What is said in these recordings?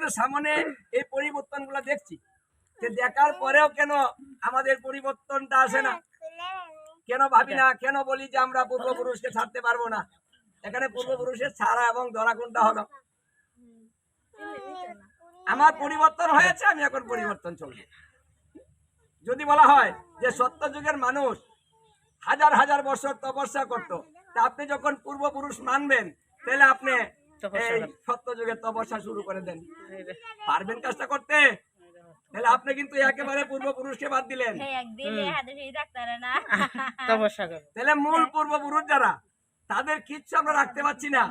কিন্তু সামনে এই পরিবর্তনগুলো দেখছি। যে দেখার পরেও কেন আমাদের পরিবর্তনটা আসে না? কেন ভাবি না, কেন বলি যে আমরা পূর্বপুরুষকে ছাড়তে পারব না? এখানে পূর্বপুরুষের ছাড়া এবং ধরা কোনটা হলো। আমার পরিবর্তন হয়েছে, আমি এখন পরিবর্তন চলবে যদি বলা হয় যে সত্য যুগের মানুষ হাজার হাজার বছর তপস্যা করত, তা আপনি যখন পূর্বপুরুষ মানবেন, তাহলে আপনি এই সত্য যুগের তপস্যা শুরু করে দেন। পারবেন কাজটা করতে? তাহলে আপনি কিন্তু একেবারে পূর্বপুরুষকে বাদ দিলেন। একদিন এই হাতে সেই ডাক্তারে না। তপস্যা করো তাহলে মূল পূর্বপুরুষ যারা তাদের কিচ্ছু আমরা রাখতে পারছি না।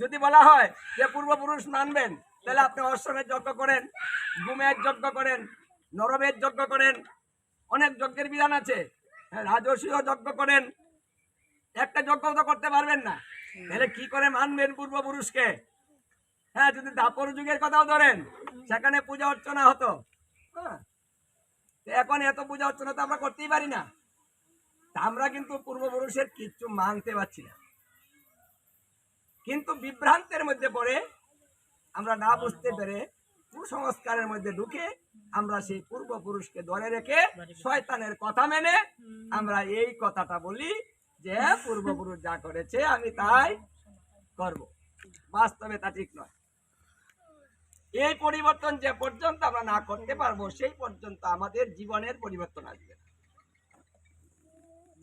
যদি বলা হয় যে পূর্বপুরুষ মানবেন তাহলে আপনি অশ্বমের যজ্ঞ করেন গুমের যজ্ঞ করেন নরমের যজ্ঞ করেন অনেক যজ্ঞের বিধান আছে। হ্যাঁ, রাজস্বীয় যজ্ঞ করেন। একটা যজ্ঞ তো করতে পারবেন না। তাহলে কি করে মানবেন পূর্বপুরুষকে? হ্যাঁ যদি দাপর যুগের কথাও ধরেন সেখানে পূজা অর্চনা হতো। হ্যাঁ এখন এত পূজা অর্চনা তো আমরা করতেই পারি না। আমরা কিন্তু পূর্বপুরুষের কিচ্ছু মানতে পারছি না। কিন্তু বিভ্রান্তের মধ্যে পড়ে আমরা না বুঝতে পেরে কুসংস্কারের মধ্যে ঢুকে আমরা সেই পূর্বপুরুষকে ধরে রেখে শয়তানের কথা মেনে আমরা এই কথাটা বলি যে পূর্বপুরুষ যা করেছে, আমি তাই করব। বাস্তবে তা ঠিক নয়। এই পরিবর্তন যে পর্যন্ত আমরা না করতে পারব, সেই পর্যন্ত আমাদের জীবনের পরিবর্তন আসবে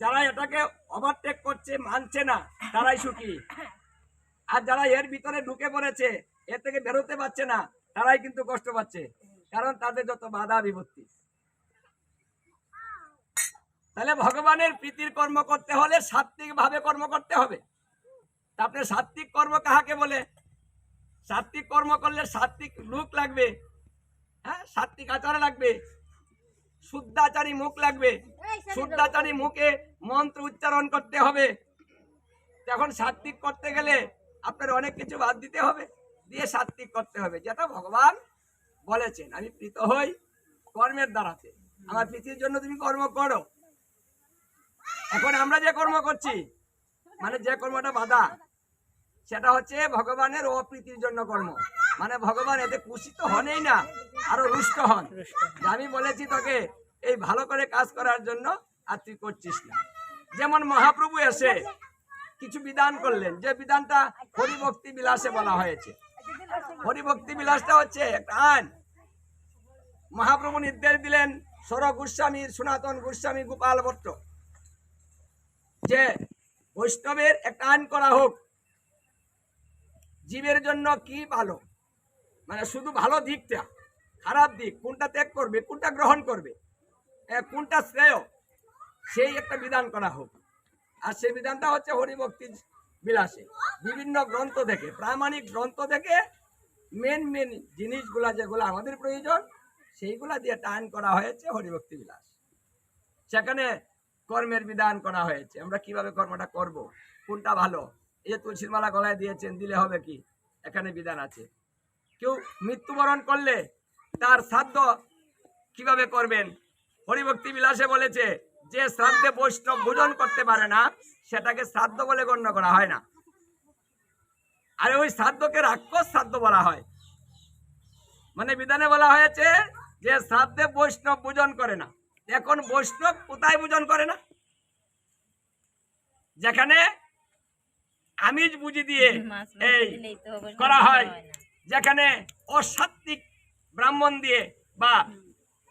যারা এটাকে ওভারটেক করছে, মানছে না, তারাই সুখী। আর যারা এর ভিতরে ঢুকে পড়েছে, এর থেকে বেরোতে পারছে না, তারাই কিন্তু কষ্ট পাচ্ছে। কারণ তাদের যত বাধা বিপত্তি। তাহলে ভগবানের প্রীতির কর্ম করতে হলে সাত্বিক ভাবে কর্ম করতে হবে। আপনি সাত্বিক কর্ম কাহাকে বলে? সাত্বিক কর্ম করলে সাত্বিক লুক লাগবে। হ্যাঁ সাত্বিক আচার লাগবে। শুদ্ধাচারী মুখ লাগবে। শুদ্ধাচারী মুখে মন্ত্র উচ্চারণ করতে হবে। এখন সাত্বিক করতে গেলে আপনার অনেক কিছু বাদ দিতে হবে। দিয়ে সাত্বিক করতে হবে। যেটা ভগবান বলেছেন আমি প্রীত হই কর্মের দ্বারাতে। আমার পৃথিবীর জন্য তুমি কর্ম করো। এখন আমরা যে কর্ম করছি মানে যে কর্মটা বাধা, সেটা হচ্ছে ভগবানের অপ্রীতির জন্য কর্ম। মানে ভগবান এতে খুশি তো হনেই না, আরও রুষ্ট হন। আমি বলেছি তোকে, এই ভালো করে কাজ করার জন্য আর তুই করছিস না। যেমন মহাপ্রভু এসে কিছু বিধান করলেন, যে বিধানটা হরিভক্তি বিলাসে বলা হয়েছে। হরিভক্তি বিলাসটা হচ্ছে একটা আইন। মহাপ্রভু নির্দেশ দিলেন সর গোস্বামী সনাতন গোস্বামী গোপাল ভট্ট। যে বৈষ্ণবের একটা আইন করা হোক, জীবের জন্য কি ভালো? মানে শুধু ভালো দিকটা, খারাপ দিক, কোনটা ত্যাগ করবে, কোনটা গ্রহণ করবে কোনটা শ্রেয়, সেই একটা বিধান করা হোক। আর সেই বিধানটা হচ্ছে হরিভক্তি বিলাসে। বিভিন্ন গ্রন্থ থেকে প্রামাণিক গ্রন্থ থেকে মেন মেন জিনিসগুলা যেগুলো আমাদের প্রয়োজন, সেইগুলা দিয়ে টান করা হয়েছে হরিভক্তি বিলাস। সেখানে কর্মের বিধান করা হয়েছে। আমরা কীভাবে কর্মটা করব? কোনটা ভালো? এই যে তুলসীর মালা গলায় দিয়েছেন, দিলে হবে কি? এখানে বিধান আছে। কেউ মৃত্যুবরণ করলে তার শ্রাদ্ধ কীভাবে করবেন? হরিভক্তি বিলাসে বলেছে, যে শ্রাদ্ধে বৈষ্ণব ভোজন করতে পারে না, সেটাকে শ্রাদ্ধ বলে গণ্য করা হয় না। আর ওই শ্রাদ্ধকে রাক্ষস শ্রাদ্ধ বলা হয়। মানে বিধানে বলা হয়েছে যে শ্রাদ্ধে বৈষ্ণব পূজন করে না। এখন বৈষ্ণব কোথায় পূজন করে না? যেখানে আমিষ বুঝি দিয়ে এই করা হয়। যেখানে অসাত্বিক ব্রাহ্মণ দিয়ে বা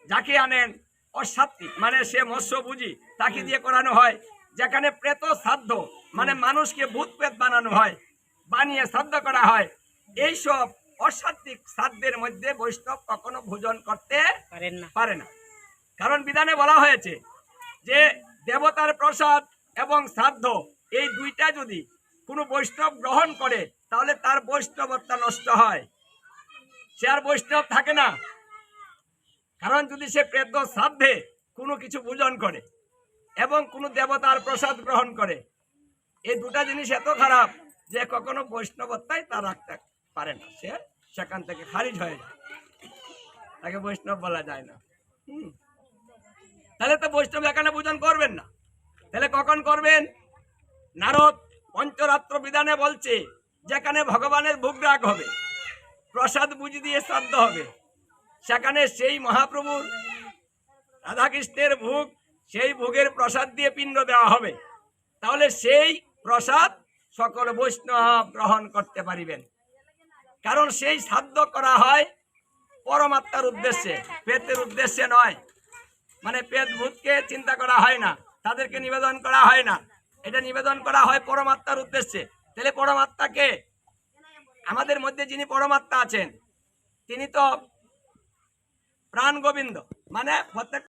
যাকে আনেন অসাত্বিক মানে সে মৎস্য বুঝি তাকে দিয়ে করানো হয়। যেখানে প্রেত শ্রাদ্ধ মানে মানুষকে ভূত প্রেত বানানো হয় বানিয়ে শ্রাদ্ধ করা হয়। এইসব অসাত্বিক শ্রাদ্ধের মধ্যে বৈষ্ণব কখনো ভোজন করতে পারেন না। পারে না। কারণ বিধানে বলা হয়েছে যে দেবতার প্রসাদ এবং শ্রাদ্ধ, এই দুইটা যদি কোনো বৈষ্ণব গ্রহণ করে, তাহলে তার বৈষ্ণবত্বা নষ্ট হয়। সে আর বৈষ্ণব থাকে না। কারণ যদি সে প্রেত শ্রাদ্ধে কোনো কিছু পূজন করে এবং কোনো দেবতার প্রসাদ গ্রহণ করে, এই দুটা জিনিস এত খারাপ যে কখনো বৈষ্ণবত্বাই তা রাখতে পারে না। সে সেখান থেকে খারিজ হয়ে যায়। তাকে বৈষ্ণব বলা যায় না। হুম। তাহলে তো বৈষ্ণব এখানে পূজন করবেন না। তাহলে কখন করবেন? নারদ পঞ্চরাত্র বিধানে বলছে, যেখানে ভগবানের ভোগরাগ হবে, প্রসাদ বুঝি দিয়ে শ্রাদ্ধ হবে, সেখানে সেই মহাপ্রভুর রাধাকৃষ্ণের ভোগ, সেই ভোগের প্রসাদ দিয়ে পিণ্ড দেওয়া হবে। তাহলে সেই প্রসাদ সকল বৈষ্ণব গ্রহণ করতে পারিবেন। কারণ সেই সাধ্য করা হয় পরমাত্মার উদ্দেশ্যে পেতের উদ্দেশ্যে নয়। মানে পেট ভূতকে চিন্তা করা হয় না, তাদেরকে নিবেদন করা হয় না। এটা নিবেদন করা হয় পরমাত্মার উদ্দেশ্যে। তাহলে পরমাত্মাকে আমাদের মধ্যে যিনি পরমাত্মা আছেন, তিনি তো প্রাণ গোবিন্দ। মানে প্রত্যেক